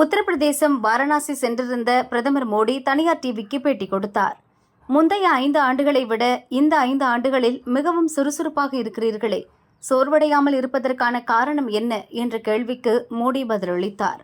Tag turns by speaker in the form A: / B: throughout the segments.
A: உத்தரப்பிரதேசம் வாரணாசி சென்றிருந்த பிரதமர் மோடி தனியார் டிவிக்கு பேட்டி கொடுத்தார். முந்தைய ஐந்து ஆண்டுகளை விட இந்த ஐந்து ஆண்டுகளில் மிகவும் சுறுசுறுப்பாக இருக்கிறீர்களே. சோர்வடையாமல் இருப்பதற்கான காரணம் என்ன என்ற கேள்விக்கு மோடி பதிலளித்தார்.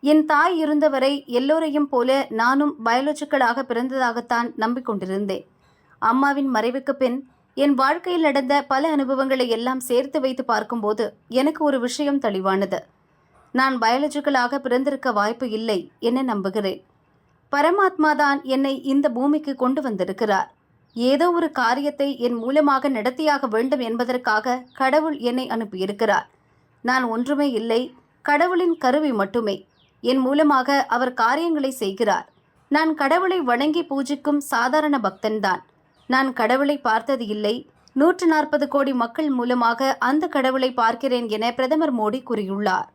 A: என் தாய் இருந்தவரை எல்லோரையும் போல நானும் பயாலஜிக்கலாக பிறந்ததாகத்தான் நம்பிக்கொண்டிருந்தேன். அம்மாவின் மறைவுக்கு பின் என் வாழ்க்கையில் நடந்த பல அனுபவங்களை எல்லாம் சேர்த்து வைத்து பார்க்கும்போது எனக்கு ஒரு விஷயம் தெளிவானது. நான் பயாலஜிக்கலாக பிறந்திருக்க வாய்ப்பு இல்லை என நம்புகிறேன். பரமாத்மா தான் என்னை இந்த பூமிக்கு கொண்டு வந்திருக்கிறார். ஏதோ ஒரு காரியத்தை என் மூலமாக நடத்தியாக வேண்டும் என்பதற்காக கடவுள் என்னை அனுப்பியிருக்கிறார். நான் ஒன்றுமே இல்லை கடவுளின் கருவி மட்டுமே. என் மூலமாக அவர் காரியங்களை செய்கிறார். நான் கடவுளை வணங்கி பூஜிக்கும் சாதாரண பக்தன்தான். நான் கடவுளை பார்த்தது இல்லை நூற்று நாற்பது கோடி மக்கள் மூலமாக அந்த கடவுளை பார்க்கிறேன் என பிரதமர் மோடி கூறியுள்ளார்.